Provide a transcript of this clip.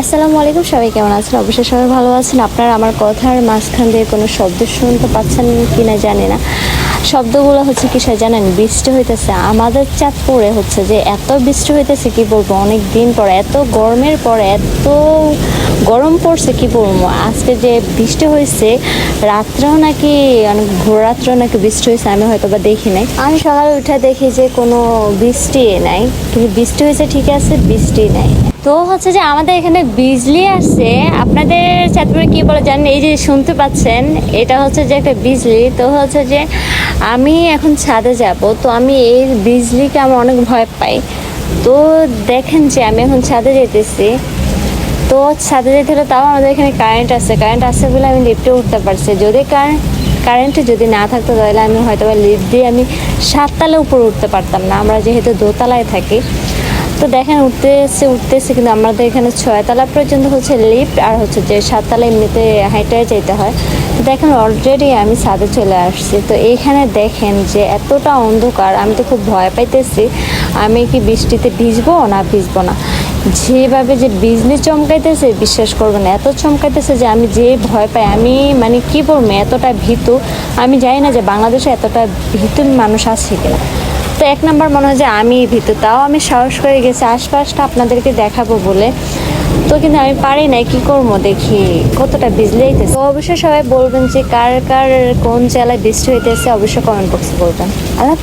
আসসালামু আলাইকুম, সবাই কেমন আছেন? অবশ্যই সবাই ভালো আছেন। আপনারা আমার কথার মাঝখান দিয়ে কোনো শব্দ শুনতে পাচ্ছেন কি না জানি না। শব্দগুলো হচ্ছে কিসে জানেন, বৃষ্টি হইতেছে। আমাদের চাঁদপুরে হচ্ছে যে এত বৃষ্টি হইতেছে, কি বলব? অনেক দিন পর, এত গরমের পর, এত গরম পড়ছে, কি বলব? আজকে যে বৃষ্টি হয়েছে রাত্রেও নাকি, অনেক ভোর রাত্রেও নাকি বৃষ্টি হয়েছে আমি হয়তো বা দেখি নাই। আমি সকালে উঠে দেখি যে কোনো বৃষ্টি নাই। কিন্তু বৃষ্টি হয়েছে ঠিক আছে, বৃষ্টি নাই। তো হচ্ছে যে আমাদের এখানে বিজলি আসছে। আপনাদের চাঁদপুরে কি বলে জানেন? এই যে শুনতে পাচ্ছেন, এটা হচ্ছে যে একটা বিজলি। তো হচ্ছে যে আমি এখন ছাদে যাব, তো আমি এই বিজলিকে আমি অনেক ভয় পাই। তো দেখেন যে আমি এখন ছাদে যেতেছি। তো ছাদে যেতে হলে তাও আমাদের এখানে কারেন্ট আছে। কারেন্ট আছে বলে আমি লিফটে উঠতে পারছি। যদি কারেন্ট কারেন্ট যদি না থাকতো তাহলে আমি হয়তো লিফট দিয়ে আমি সাততলা উপরে উঠতে পারতাম না। আমরা যেহেতু দোতলায় থাকি তো দেখেন উঠতেছে উঠতেছে কিন্তু আমাদের এখানে ছয়তলা পর্যন্ত হচ্ছে লিফট আর হচ্ছে যে সাততলা এমনিতে হাইটে যেতে হয়। দেখেন অলরেডি আমি ছাদে চলে আসছি। তো এইখানে দেখেন যে এতটা অন্ধকার, আমি তো খুব ভয় পাইতেছি। আমি কি বৃষ্টিতে ভিজবো না ভিজবো না? যেভাবে যে বিজলি চমকাইতেছে, বিশ্বাস করব না। এত চমকাইতেছে যে আমি যে ভয় পাই, আমি মানে কি বলব, এতটা ভীতু। আমি জানি না যে বাংলাদেশে এতটা ভীতু মানুষ আছে কিনা। তো এক নম্বর মনে হয় যে আমি ভীতু, তাও আমি সাহস করে গেছি, আশপাশটা আপনাদেরকে দেখাবো বলে। তো কিন্তু আমি পারি না কি করব দেখি, কতটা বিজলি হইতেছে তো অবশ্যই সবাই বলবেন যে কার কার কোন জেলায় বৃষ্টি হইতেছে, অবশ্যই কমেন্ট বক্সে বলবেন। আল্লাহ